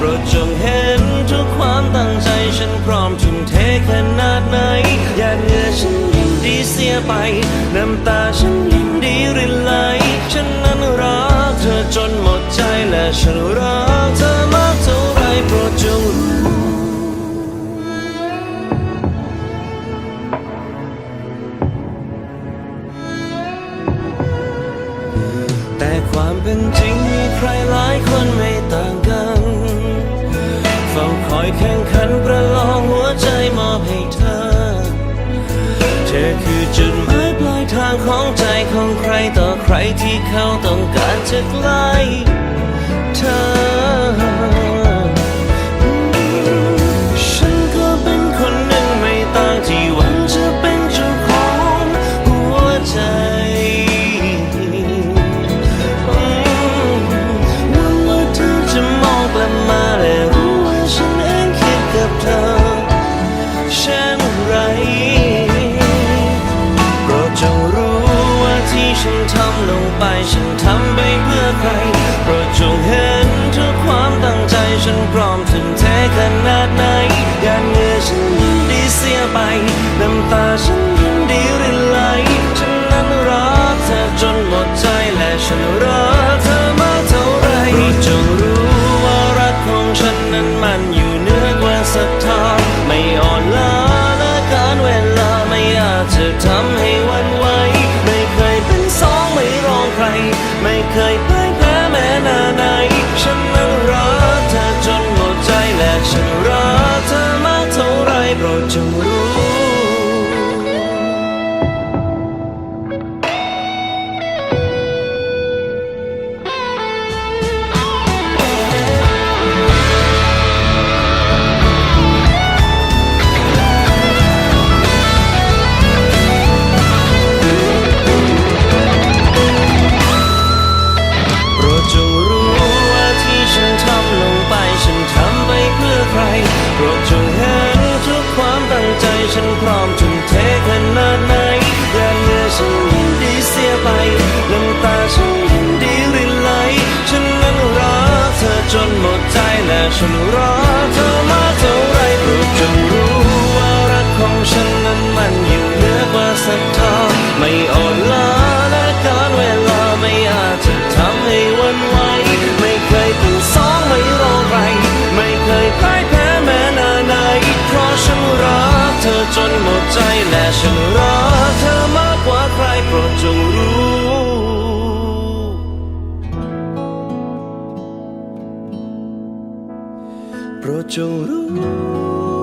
โปรดจงเห็นทุกความตั้งใจฉันพร้อมทุ่มเทขนาดไหนหยาเหงื่อฉันยินดีเสียไป น้ำตาฉันยินดีรินไหลฉันนั้นรักเธอจนหมดใจและฉันรักเธอมากเท่าไรโปรดจงรู้แต่ความเป็นจริงมีใครหลายคนไม่ ใจมอบให้เธอ เธอคือจุดหมายปลายทางของใจของใครต่อใครที่เขาต้องการจะใกล้เธอ ลงไป ฉันทำไปเพื่อใครโปรดจงเห็นทุกความตั้งใจฉันพร้อมถึงเทขนาดไหนยานเงือฉันยินดีเสียไปน้ำตาฉันยินดีรินไหลฉันนั้นรักเธอจนหมดใจและฉันรัก โฉันรักเธอมาเท่าไรโปรดจงรู้ว่ารักของฉันนั้นมันอยู่เหนือกว่าศรัทธาไม่อ่อนล้าและการเวลาไม่อาจจะทำให้วันไหวไม่เคยเป็นสองไม่รอใครไม่เคยพ่ายแพ้แม้นาไหนเพราะฉันรักเธอจนหมดใจและฉันรักเธอมากกว่าใครโปรดจง Rochoruro.